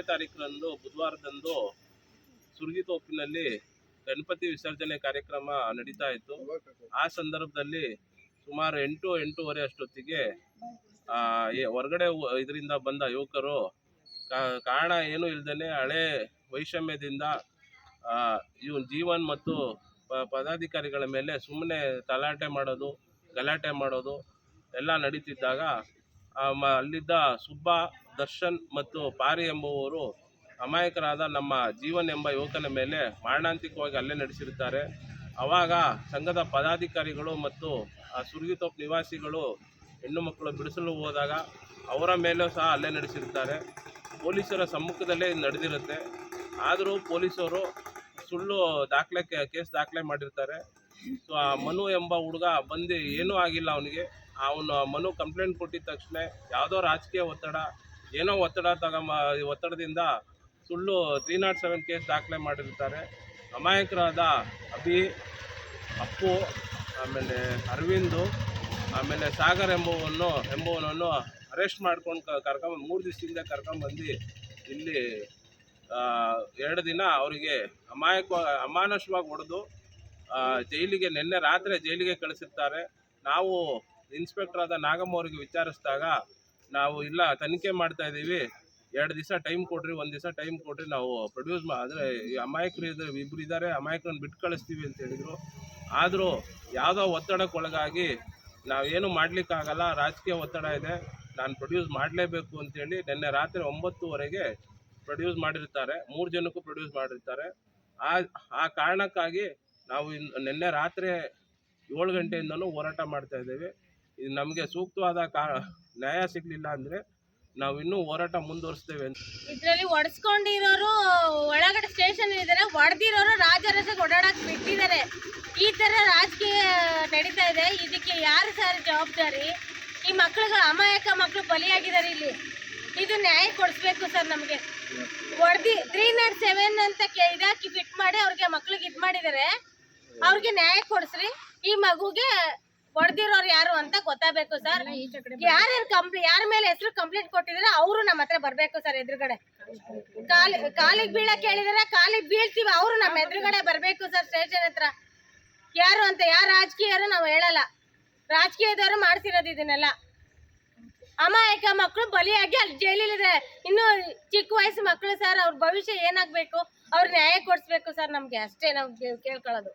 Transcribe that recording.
ಹತ್ತನೇ ತಾರೀಕಿನಂದು ಬುಧವಾರದಂದು ಸುರ್ಗಿತೋಪಿನಲ್ಲಿ ಗಣಪತಿ ವಿಸರ್ಜನೆ ಕಾರ್ಯಕ್ರಮ ನಡೀತಾ ಇತ್ತು. ಆ ಸಂದರ್ಭದಲ್ಲಿ ಸುಮಾರು ಎಂಟು, ಎಂಟೂವರೆ ಅಷ್ಟೊತ್ತಿಗೆ ಹೊರಗಡೆ ಇದರಿಂದ ಬಂದ ಯುವಕರು ಕಾರಣ ಏನು ಇಲ್ಲದೇ ಹಳೆ ವೈಷಮ್ಯದಿಂದ ಇವನ್ ಜೀವನ್ ಮತ್ತು ಪದಾಧಿಕಾರಿಗಳ ಮೇಲೆ ಸುಮ್ಮನೆ ತಲಾಟೆ ಮಾಡೋದು, ಗಲಾಟೆ ಮಾಡೋದು ಎಲ್ಲ ನಡೀತಿದ್ದಾಗ ಅಲ್ಲಿದ್ದ ಸುಬ್ಬ, ದರ್ಶನ್ ಮತ್ತು ಪಾರಿ ಎಂಬುವವರು ಅಮಾಯಕರಾದ ನಮ್ಮ ಜೀವನ್ ಎಂಬ ಯುವಕನ ಮೇಲೆ ಮಾರಣಾಂತಿಕವಾಗಿ ಹಲ್ಲೆ ನಡೆಸಿರುತ್ತಾರೆ. ಅವಾಗ ಸಂಘದ ಪದಾಧಿಕಾರಿಗಳು ಮತ್ತು ಆ ಸುರ್ಗಿತೋಪ್ ನಿವಾಸಿಗಳು ಹೆಣ್ಣು ಮಕ್ಕಳು ಬಿಡಿಸಲು ಹೋದಾಗ ಅವರ ಮೇಲೂ ಸಹ ಹಲ್ಲೆ ನಡೆಸಿರುತ್ತಾರೆ. ಪೊಲೀಸರ ಸಮ್ಮುಖದಲ್ಲೇ ನಡೆದಿರುತ್ತೆ. ಆದರೂ ಪೊಲೀಸರು ಸುಳ್ಳು ದಾಖಲೆ ಕೇಸ್ ದಾಖಲೆ ಮಾಡಿರ್ತಾರೆ. ಆ, ಮನು ಎಂಬ ಹುಡುಗ ಬಂದು ಏನೂ ಆಗಿಲ್ಲ ಅವನಿಗೆ. ಅವನು ಮನು ಕಂಪ್ಲೇಂಟ್ ಕೊಟ್ಟಿದ ತಕ್ಷಣ ಯಾವುದೋ ರಾಜಕೀಯ ಒತ್ತಡ, ಏನೋ ಒತ್ತಡ ತಗೊಂಬ, ಒತ್ತಡದಿಂದ ಸುಳ್ಳು ತ್ರೀ ನಾಟ್ ಸೆವೆನ್ ಕೇಸ್ ದಾಖಲೆ ಮಾಡಿರ್ತಾರೆ. ಅಮಾಯಕರಾದ ಅಭಿ, ಅಪ್ಪು, ಆಮೇಲೆ ಅರವಿಂದು, ಆಮೇಲೆ ಸಾಗರ್ ಎಂಬುವನ್ನು ಎಂಬುವನನ್ನು ಅರೆಸ್ಟ್ ಮಾಡ್ಕೊಂಡು ಕರ್ಕೊಂಬಂದು, ಮೂರು ದಿವಸದಿಂದ ಕರ್ಕೊಂಬಂದು ಇಲ್ಲಿ ಎರಡು ದಿನ ಅವರಿಗೆ ಅಮಾಯಕ ಅಮಾನುಷವಾಗಿ ಹೊಡೆದು ಜೈಲಿಗೆ ನಿನ್ನೆ ರಾತ್ರಿ ಜೈಲಿಗೆ ಕಳಿಸಿರ್ತಾರೆ ನಾವು ಇನ್ಸ್ಪೆಕ್ಟರ್ ಆದ ನಾಗಮ್ಮ ಅವರಿಗೆ ವಿಚಾರಿಸಿದಾಗ ನಾವು, ಇಲ್ಲ, ತನಿಖೆ ಮಾಡ್ತಾ ಇದ್ದೀವಿ. ಎರಡು ದಿವಸ ಟೈಮ್ ಕೊಡ್ರಿ, ಒಂದು ದಿವಸ ಟೈಮ್ ಕೊಡ್ರಿ. ನಾವು ಪ್ರೊಡ್ಯೂಸ್ ಮಾ ಅಂದರೆ ಈ ಅಮಾಯಕರು ಇದು ಇಬ್ರು ಇದ್ದಾರೆ ಅಮಾಯಕರನ್ನ ಬಿಟ್ಟು ಕಳಿಸ್ತೀವಿ ಅಂತ ಹೇಳಿದರು. ಆದರೂ ಯಾವುದೋ ಒತ್ತಡಕ್ಕೆ ಒಳಗಾಗಿ ನಾವೇನು ಮಾಡಲಿಕ್ಕಾಗಲ್ಲ, ರಾಜಕೀಯ ಒತ್ತಡ ಇದೆ. ನಾನು ಪ್ರೊಡ್ಯೂಸ್ ಮಾಡಲೇಬೇಕು ಅಂತೇಳಿ ನಿನ್ನೆ ರಾತ್ರಿ ಒಂಬತ್ತುವರೆಗೆ ಪ್ರೊಡ್ಯೂಸ್ ಮಾಡಿರ್ತಾರೆ. ಮೂರು ಜನಕ್ಕೂ ಪ್ರೊಡ್ಯೂಸ್ ಮಾಡಿರ್ತಾರೆ. ಆ ಆ ಕಾರಣಕ್ಕಾಗಿ ನಾವು ಇನ್ ನಿನ್ನೆ ರಾತ್ರಿ ಏಳು ಗಂಟೆಯಿಂದಲೂ ಹೋರಾಟ ಮಾಡ್ತಾ ಇದ್ದೇವೆ. ಇದು ನಮಗೆ ಸೂಕ್ತವಾದ ಕಾ ನ್ಯಾಯ ಸಿಗಲಿಲ್ಲ ಅಂದರೆ ನಾವು ಇನ್ನೂ ಹೋರಾಟ ಮುಂದುವರಿಸ್ತೇವೆ ಇದರಲ್ಲಿ ಹೊಡೆಸ್ಕೊಂಡಿರೋರು ಒಡ್ಸ್ಕೊಂಡಿರೋರು ಒಳಗಡೆ ಸ್ಟೇಷನ್ ಇದ್ದಾರೆ. ಹೊಡೆದಿರೋರು ರಾಜರಸಕ್ಕೆ ಓಡಾಡಕ್ ಬಿಟ್ಟಿದ್ದಾರೆ. ಈ ತರ ರಾಜಕೀಯ ನಡೀತಾ ಇದೆ. ಇದಕ್ಕೆ ಯಾರು ಸರ್ ಜವಾಬ್ದಾರಿ? ಈ ಮಕ್ಳಿಗೆ ಅಮಾಯಕ ಮಕ್ಕಳು ಬಲಿಯಾಗಿದ್ದಾರೆ ಇಲ್ಲಿ. ಇದು ನ್ಯಾಯ ಕೊಡಿಸ್ಬೇಕು ಸರ್ ನಮಗೆ. ಹೊಡೆದಿ ತ್ರೀ ನಾಟ್ ಸೆವೆನ್ ಅಂತ ಇದಾಕಿ ಫಿಟ್ ಮಾಡಿ ಅವ್ರಿಗೆ ಮಕ್ಳಿಗೆ ಇದು ಮಾಡಿದ್ದಾರೆ. ಅವ್ರಿಗೆ ನ್ಯಾಯ ಕೊಡಿಸ್ರಿ. ಈ ಮಗುಗೆ ಹೊಡೆದಿರೋರು ಯಾರು ಅಂತ ಗೊತ್ತಾಗಬೇಕು ಸರ್. ಯಾರ್ಯಾರು ಕಂಪ್ಲಿ ಯಾರ ಮೇಲೆ ಹೆಸರು ಕಂಪ್ಲೇಂಟ್ ಕೊಟ್ಟಿದ್ರೆ ಅವರು ನಮ್ಮ ಹತ್ರ ಬರ್ಬೇಕು ಸರ್ ಎದುರುಗಡೆ. ಕಾಲಿ ಕಾಲಿಗೆ ಬೀಳಕ್ ಹೇಳಿದ್ರೆ ಕಾಲಿಗೆ ಬೀಳ್ತೀವಿ ಅವರು ನಮ್ಮ ಎದುರುಗಡೆ ಬರಬೇಕು ಸರ್ ಸ್ಟೇಷನ್ ಹತ್ರ. ಯಾರು ಅಂತ ಯಾರು ರಾಜಕೀಯರು ನಾವು ಹೇಳಲ್ಲ. ರಾಜಕೀಯದವರು ಮಾಡ್ತಿರೋದು ಇದನ್ನೆಲ್ಲ. ಅಮಾಯಕ ಮಕ್ಕಳು ಬಲಿಯಾಗಿ ಅಲ್ಲಿ ಜೈಲಿದೆ ಇನ್ನು ಚಿಕ್ಕ ವಯಸ್ಸು ಮಕ್ಕಳು ಸರ್ ಅವ್ರ ಭವಿಷ್ಯ ಏನಾಗಬೇಕು? ಅವ್ರ ನ್ಯಾಯ ಕೊಡಿಸ್ಬೇಕು ಸರ್ ನಮಗೆ ಅಷ್ಟೇ ನಾವು ಕೇಳ್ಕೊಳ್ಳೋದು.